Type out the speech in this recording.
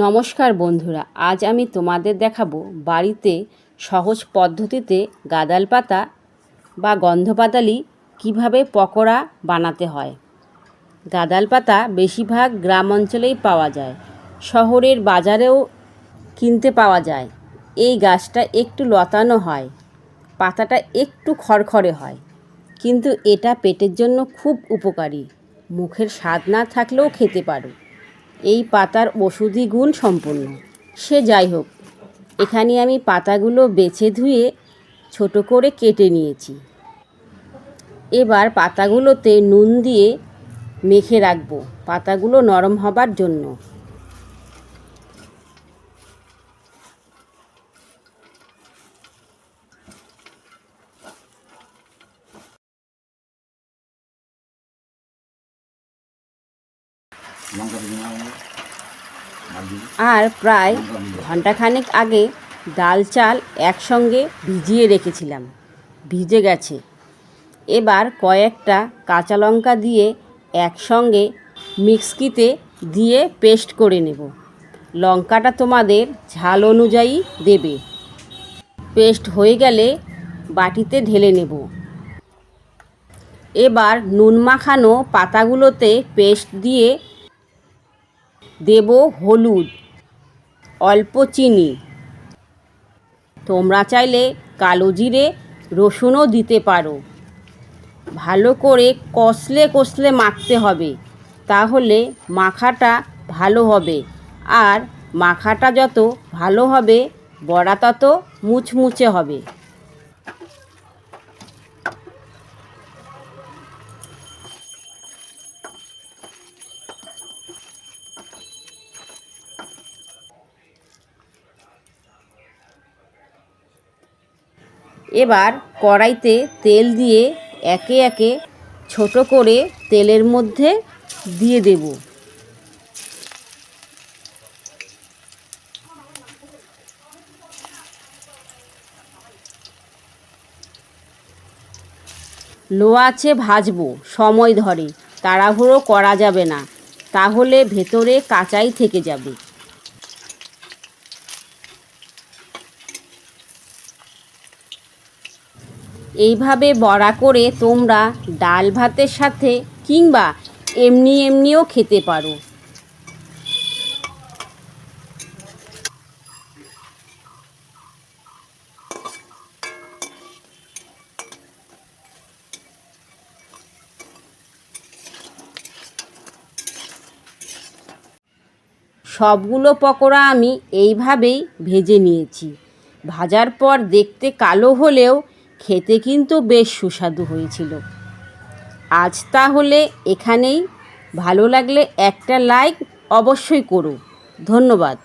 নমস্কার বন্ধুরা, আজ আমি তোমাদের দেখাবো বাড়িতে সহজ পদ্ধতিতে গাদাল পাতা বা গন্ধপাতালি কীভাবে পকোড়া বানাতে হয়। গাদাল পাতা বেশিরভাগ গ্রাম অঞ্চলেই পাওয়া যায়, শহরের বাজারেও কিনতে পাওয়া যায়। এই গাছটা একটু লতানো হয়, পাতাটা একটু খড়খড়ে হয়, কিন্তু এটা পেটের জন্য খুব উপকারী। মুখের স্বাদ না থাকলেও খেতে পারো। এই পাতার ওষুধি গুণ সম্পন্ন সে যাই হোক, এখানে আমি পাতাগুলো বেছে ধুয়ে ছোট করে কেটে নিয়েছি। এবার পাতাগুলোতে নুন দিয়ে মেখে রাখব, পাতাগুলো নরম হবার জন্য। আর প্রায় ঘন্টাখানেক আগে ডাল চাল একসঙ্গে ভিজিয়ে রেখেছিলাম। ভিজে গেছে। এবার কয়েকটা কাঁচা লঙ্কা দিয়ে একসঙ্গে মিক্সিতে দিয়ে পেস্ট করে নেব। লঙ্কাটা তোমাদের ঝাল অনুযায়ী দেবে। পেস্ট হয়ে গেলে বাটিতে ঢেলে নেব। এবার নুন মাখানো পাতাগুলোতে পেস্ট দিয়ে দেব হলুদ, অল্প চিনি। তোমরা চাইলে কালো জিরে, রসুনও দিতে পারো। ভালো করে কষলে কষলে মাখতে হবে, তাহলে মাখাটা ভালো হবে। আর মাখাটা যত ভালো হবে বড়া তত মুচমুচে হবে। এবার কড়াইতে তেল দিয়ে একে একে ছোট করে তেলের মধ্যে দিয়ে দেব। লো আছে ভাজবো, সময় ধরে। তাড়াহুড়ো করা যাবে না। তাহলে ভেতরে কাঁচাই থেকে যাবে। এইভাবে বড়া করে তোমরা ডাল ভাতের সাথে কিংবা এমনি এমনিও খেতে পারো। সবগুলো পকোড়া আমি এইভাবেই ভেজে নিয়েছি। ভাজার পর দেখতে কালো হলেও খেতে কিন্তু বেশ সুস্বাদু হয়েছিল। আজ তাহলে এখানেই। ভালো লাগলে একটা লাইক অবশ্যই করো। ধন্যবাদ।